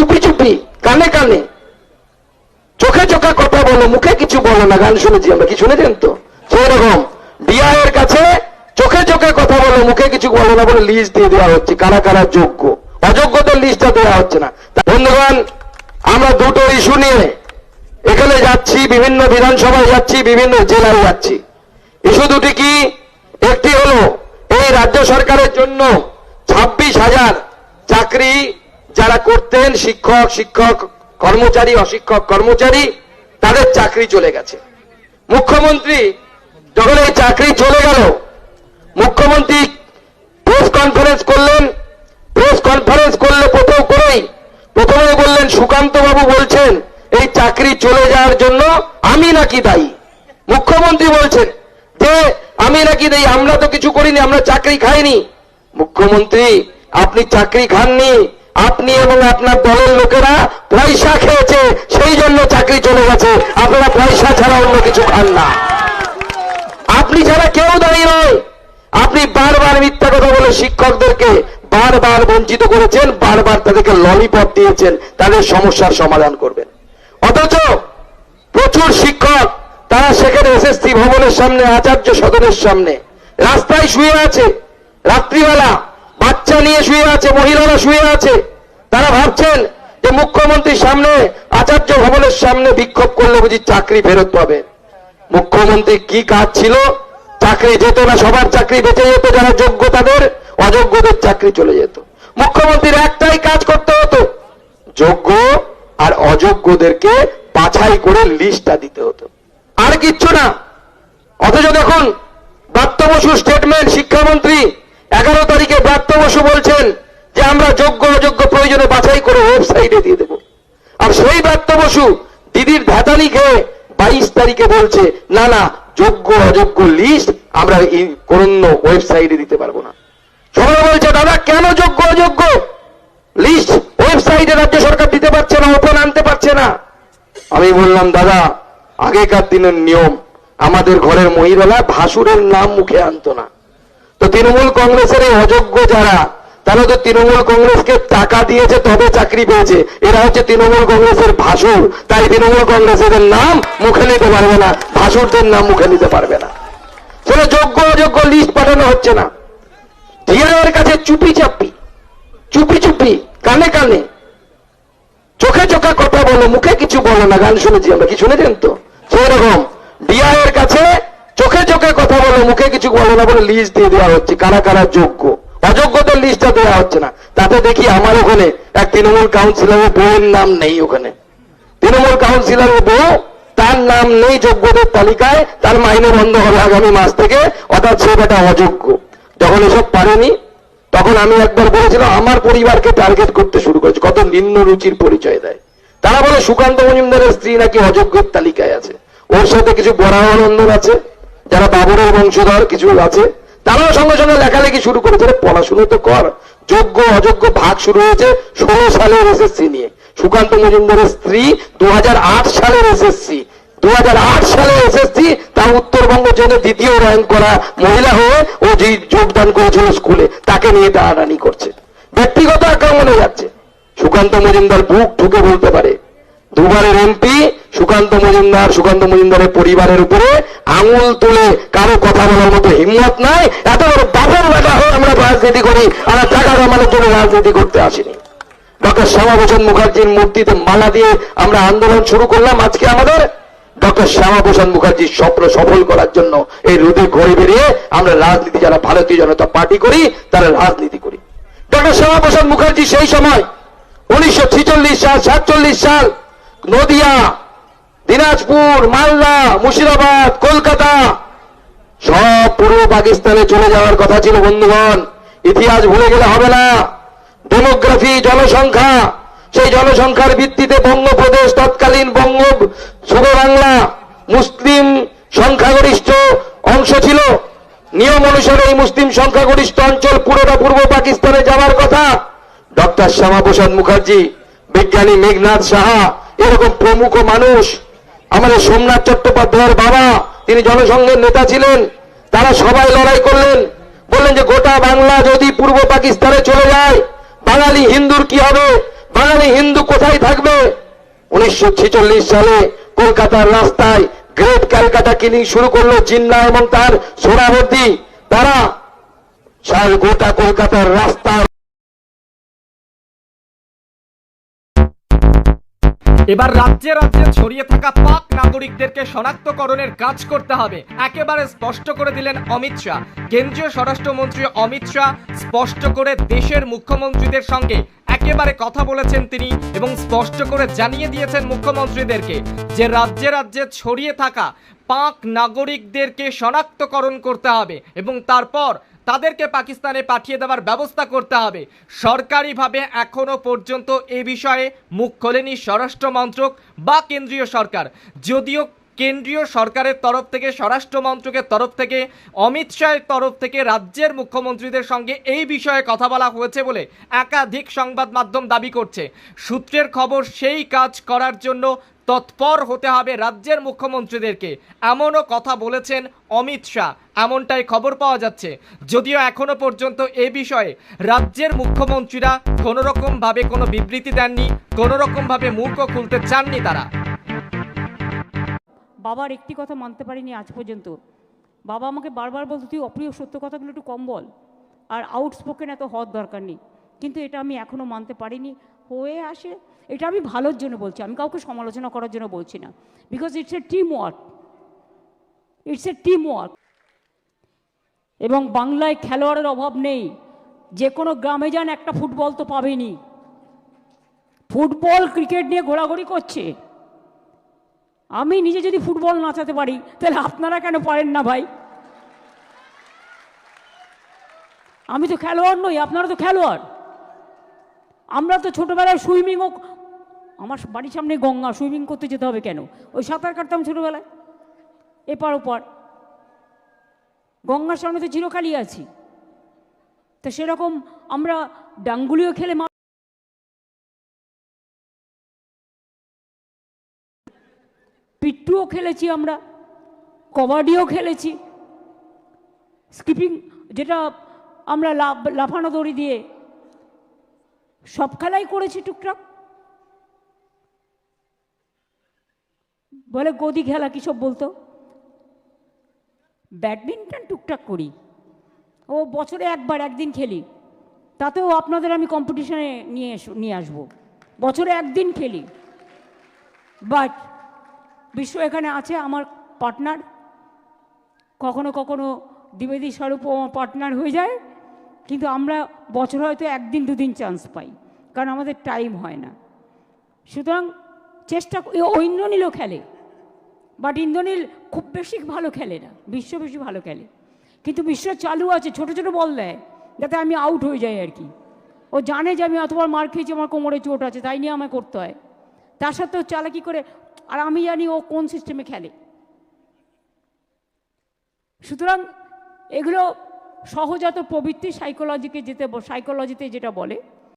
চুপি চুপি, কানে কানে। চোখে চোখে কথা বলো, মুখে কিছু বলো না, গান শুনেছি, আমরা কি শুনেছেন তো? সেই রকম। বিআইয়ের কাছে চোখে চোখে কথা বলো, মুখে কিছু বলো না বলে লিস্ট দিয়ে দেওয়া হচ্ছে, কারা কারা যোগ্য? অযোগ্যদের লিস্টটা দেওয়া হচ্ছে না। বন্ধুগণ, আমরা দুটো ইস্যু নিয়ে এখানে যাচ্ছি, বিভিন্ন বিধানসভায় যাচ্ছি, বিভিন্ন জেলায় যাচ্ছি। ইস্যু দুটি কি? একটি হলো, এই রাজ্য সরকারের জন্য ছাব্বিশ হাজার চাকরি যারা করতেন শিক্ষক শিক্ষক, কর্মচারী, অশিক্ষক, কর্মচারী, তাদের চাকরি চলে গেছে। মুখ্যমন্ত্রী যখন এই চাকরি চলে গেল, মুখ্যমন্ত্রী প্রেস কনফারেন্স করলেন। প্রেস কনফারেন্স করলে কোথাও করেই। প্রথমে বললেন সুকান্ত বাবু বলছেন, এই চাকরি চলে যাওয়ার জন্য আমি নাকি দায়ী। মুখ্যমন্ত্রী বলছেন, যে আমি নাকি দেই আমরা তো কিছু করিনি, আমরা চাকরি খাইনি। মুখ্যমন্ত্রী, আপনি চাকরি খাননি আপনি এবং আপনার দলের লোকেরা পয়সা খেয়েছে, সেই জন্য চাকরি চলে গেছে। আপনারা পয়সা ছাড়া অন্য কিছু খান না। আপনি ছাড়া কেউ দাঁড়িয়ে নয়। আপনি বারবার মিথ্যা কথা বলে শিক্ষকদেরকে বারবার বঞ্চিত করেছেন, বারবার তাদেরকে ললিপপ দিয়েছেন, তাদের সমস্যার সমাধান করবেন। অথচ প্রচুর শিক্ষক, তারা সেখানে এসএসসি ভবনের সামনে, আচার্য সদনের সামনে, রাস্তায় শুয়ে আছে, রাত্রিবেলা বাচ্চা নিয়ে শুয়ে আছে, মহিলারা শুয়ে আছে। তারা ভাবছেন যে মুখ্যমন্ত্রীর সামনে, আচার্য ভবনের সামনে বিক্ষোভ করলে বুঝি চাকরি ফেরত পাবে। মুখ্যমন্ত্রী কি কাজ ছিল? চাকরি যেত না, সবার চাকরি বেঁচে যেত, যারা যোগ্য তাদের, অযোগ্যদের চাকরি চলে যেত। মুখ্যমন্ত্রীর একটাই কাজ করতে হতো, যোগ্য আর অযোগ্যদেরকে বাছাই করে লিস্টটা দিতে হতো। আর কিচ্ছু না। অথচ দেখুন ব্রাত্য বসু স্টেটমেন্ট শিক্ষামন্ত্রী এগারো তারিখে ব্রাত্য বসু বলছেন যে আমরা যোগ্য অযোগ্য প্রয়োজনে বাছাই করে ওয়েবসাইটে দিয়ে দেবো। আর সেই ব্রাত্য বসু দিদির ধাতানি খেয়ে বাইশ তারিখে বলছে, না না, যোগ্য অযোগ্য লিস্ট আমরা কোনো ওয়েবসাইটে দিতে পারব না। সবাই বলছে, দাদা, কেন যোগ্য অযোগ্য লিস্ট ওয়েবসাইটে রাজ্য সরকার দিতে পারছে না ওপেন আনতে পারছে না? আমি বললাম, দাদা, আগেকার দিনের নিয়ম, আমাদের ঘরের মহিলারা ভাসুরের নাম মুখে আনতো না। তো তৃণমূল কংগ্রেসের এই অযোগ্য যারা, তারা তো তৃণমূল কংগ্রেসকে টাকা দিয়েছে, তবে চাকরি পেয়েছে। এরা হচ্ছে তৃণমূল কংগ্রেসের ভাসুর। তাই তৃণমূল কংগ্রেসের নাম মুখে নিতে পারবে না, ভাসুরদের নাম মুখে নিতে পারবে না। সেটা যোগ্য অযোগ্য লিস্ট পাঠানো হচ্ছে না। ডিআইয়ের কাছে চুপি চাপি, চুপি চুপি, কানে কানে। চোখে চোখে কথা বলো, মুখে কিছু বলো না, গান শুনেছি আমরা, কি শুনেছেন তো? সেই রকম ডিআইয়ের কাছে চোখে চোখে কথা বলো, মুখে কিছু বলো না বলে লিস্ট দিয়ে দেওয়া হচ্ছে। কারা কারা যোগ্য? অযোগ্যদের লিস্টটা দেওয়া হচ্ছে না। তাতে দেখি আমার ওখানে এক তৃণমূল কাউন্সিলরের বউয়ের নাম নেই ওখানে। তৃণমূল কাউন্সিলরের বউ, তার নাম নেই যোগ্যদের তালিকায়, তার মাইনে বন্ধ হবে আগামী মাস থেকে, অর্থাৎ সে বেটা অযোগ্য। যখন এসব পারেনি, তখন আমি একবার বলেছিলাম, আমার পরিবারকে টার্গেট করতে শুরু করেছে, কত নিম্ন রুচির পরিচয় দেয়। তারা বলে, সুকান্ত মজুমদারের স্ত্রী নাকি অযোগ্যের তালিকায় আছে। ওর সাথে কিছু বরাহনন্দন আছে। যারা বাবরের বংশধর, কিছু আছে, তারাও সঙ্গে সঙ্গে লেখালেখি শুরু করেছে পড়াশুনো তো কর। যোগ্য, অযোগ্য ভাগ শুরু হয়েছে ষোলো সালের এসএসসি নিয়ে। সুকান্ত মজুমদারের স্ত্রী দু সালের এসএসসি দু সালে এসএসসি তা উত্তরবঙ্গ জেনে দ্বিতীয় র্যাঙ্ক করা মহিলা হয়ে ও যে যোগদান করেছিল স্কুলে, তাকে নিয়ে টানাটানি করছে। ব্যক্তিগত আক্রমণে যাচ্ছে। সুকান্ত মজুমদার বুক ঢুকে বলতে পারে, দুবারের এমপি সুকান্ত মজুমদার, সুকান্ত মজুমদারের পরিবারের উপরে আঙুল তুলে কারও কথা বলার মতো হিম্মত নাই। এত বড় বাপের বেটা হয়ে আমরা রাজনীতি করি, আমরা টাকা কামানোর জন্য রাজনীতি করতে আসিনি। ডক্টর শ্যামাভূষণ মুখার্জির মূর্তিতে মালা দিয়ে আমরা আন্দোলন শুরু করলাম আজকে আমাদের। ডক্টর শ্যামাভূষণ মুখার্জির স্বপ্ন সফল করার জন্য এই রোদে ঘরে বেরিয়ে আমরা রাজনীতি, যারা ভারতীয় জনতা পার্টি করি, তারা রাজনীতি করি। ডক্টর শ্যামাভূষণ মুখার্জি সেই সময় উনিশশো সাল, সাতচল্লিশ সাল নদিয়া দিনাজপুর, মালদা, মুর্শিদাবাদ, কলকাতা, সব পূর্ব পাকিস্তানে চলে যাওয়ার কথা ছিল, বন্ধুগণ। ইতিহাস ভুলে গেলে হবে না। ডেমোগ্রাফি, জনসংখ্যা, সেই জনসংখ্যার ভিত্তিতে বঙ্গপ্রদেশ, তৎকালীন বঙ্গ শুভ বাংলা মুসলিম সংখ্যাগরিষ্ঠ অংশ ছিল। নিয়ম অনুসারে এই মুসলিম সংখ্যাগরিষ্ঠ অঞ্চল পুরোটা পূর্ব পাকিস্তানে যাওয়ার কথা। ডক্টর শ্যামাপ্রসাদ মুখার্জি, বিজ্ঞানী মেঘনাথ সাহা, এরকম প্রমুখ মানুষ। আমাদের সোমনাথ চট্টোপাধ্যায়ের বাবা, তিনি জনসংঘের নেতা ছিলেন, তারা সবাই লড়াই করলেন। বললেন যে, গোটা বাংলা যদি পূর্ব পাকিস্তানে চলে যায়, বাঙালি হিন্দুর কি হবে? বাঙালি হিন্দু কোথায় থাকবে? উনিশশো ছেচল্লিশ সালে কলকাতার রাস্তায় গ্রেট ক্যালকাটা কিলিং শুরু করল জিন্না এবং তার সোনাবর্তী। তারা গোটা কলকাতার রাস্তা এবার রাজ্যে রাজ্যে ছড়িয়ে থাকা পাক নাগরিকদেরকে শনাক্তকরণের কাজ করতে হবে। একেবারে স্পষ্ট করে দিলেন অমিত শাহ। কেন্দ্রীয় স্বরাষ্ট্রমন্ত্রী অমিত শাহ স্পষ্ট করে দেশের মুখ্যমন্ত্রীদের সঙ্গে একেবারে কথা বলেছেন তিনি এবং স্পষ্ট করে জানিয়ে দিয়েছেন মুখ্যমন্ত্রীদেরকে যে রাজ্যে রাজ্যে ছড়িয়ে থাকা পাক নাগরিকদেরকে শনাক্তকরণ করতে হবে এবং তারপর তাদেরকে পাকিস্তানে পাঠিয়ে দেওয়ার ব্যবস্থা করতে হবে। সরকারিভাবে এখনও পর্যন্ত এ বিষয়ে মুখ খোলেনি স্বরাষ্ট্র মন্ত্রক বা কেন্দ্রীয় সরকার। যদিও কেন্দ্রীয় সরকারের তরফ থেকে, স্বরাষ্ট্র মন্ত্রকের তরফ থেকে, অমিত শাহের তরফ থেকে রাজ্যের মুখ্যমন্ত্রীদের সঙ্গে এই বিষয়ে কথা বলা হয়েছে বলে একাধিক সংবাদ মাধ্যম দাবি করছে। সূত্রের খবর, সেই কাজ করার জন্য তৎপর হতে হবে রাজ্যের মুখ্যমন্ত্রীদেরকে। এমনও কথা বলেছেন অমিত শাহ। এমনটাই খবর পাওয়া যাচ্ছে। যদিও এখনও পর্যন্ত এ বিষয়ে রাজ্যের মুখ্যমন্ত্রীরা কোনো রকমভাবে কোনো বিবৃতি দেননি কোনো রকমভাবে মুখও খুলতে চাননি তারা। বাবার একটি কথা মানতে পারিনি আজ পর্যন্ত। বাবা আমাকে বারবার বলতো, তুই অপ্রিয় সত্য কথাগুলো একটু কম বল। আর আউটস্পোকেন এত হওয়ার দরকার নেই। কিন্তু এটা আমি এখনও মানতে পারিনি। হয়ে আসে, এটা আমি ভালোর জন্য বলছি, আমি কাউকে সমালোচনা করার জন্য বলছি না। Because it's a team work it's a team work এবং বাংলায় খেলোয়াড়ের অভাব নেই। যে কোনো গ্রামে যান, একটা ফুটবল তো পাবেনি। ফুটবল, ক্রিকেট নিয়ে ঘোরাঘুরি করছে। আমি নিজে যদি ফুটবল নাচাতে পারি, তাহলে আপনারা কেন পারেন না ভাই? আমি তো খেলোয়াড় নই, আপনারা তো খেলোয়াড়। আমরা তো ছোটোবেলায় সুইমিংও, আমার বাড়ির সামনে গঙ্গা, সুইমিং করতে যেতে হবে কেন? ওই সাঁতার কাটতাম ছোটোবেলায়? এপার ওপার। গঙ্গার সামনে তো চিরকালই আছি। তো সেরকম আমরা ডাঙ্গুলিও খেলে মা পিট্টুও খেলেছি আমরা, কবাডিও খেলেছি। স্কিপিং, যেটা আমরা লাফ লাফানো দড়ি দিয়ে সব খেলাই করেছি টুকটাক বলে, গদি খেলা কী সব বলতো? ব্যাডমিন্টন টুকটাক করি। ও বছরে একবার একদিন খেলি। তাতেও আপনাদের আমি কম্পিটিশনে নিয়ে এস, নিয়ে আসব। বছরে একদিন খেলি। বাট বিশ্ব এখানে আছে আমার পার্টনার কখনো কখনো দ্বিবেদী স্বরূপও আমার পার্টনার হয়ে যায়। কিন্তু আমরা বছর হয়তো একদিন, দুদিন চান্স পাই, কারণ আমাদের টাইম হয় না। সুতরাং চেষ্টা ইন্দ্রনীলও খেলে বাট ইন্দ্রনীল খুব বেশি ভালো খেলে না, বিশ্ব বেশি ভালো খেলে। কিন্তু বিশ্ব চালু আছে, ছোট ছোট বল দেয়, যাতে আমি আউট হয়ে যাই আর কি। ও জানে যে আমি অতবার মার খেয়েছি, আমার কোমরে চোট আছে, তাই নিয়ে আমায় করতে হয়। তার সত্ত্বেও চালাকি করে, আর আমি জানি ও কোন সিস্টেমে খেলে। সুতরাং এগুলো সহজাত প্রবৃত্তি সাইকোলজিকে যেতে সাইকোলজিতে যেটা বলে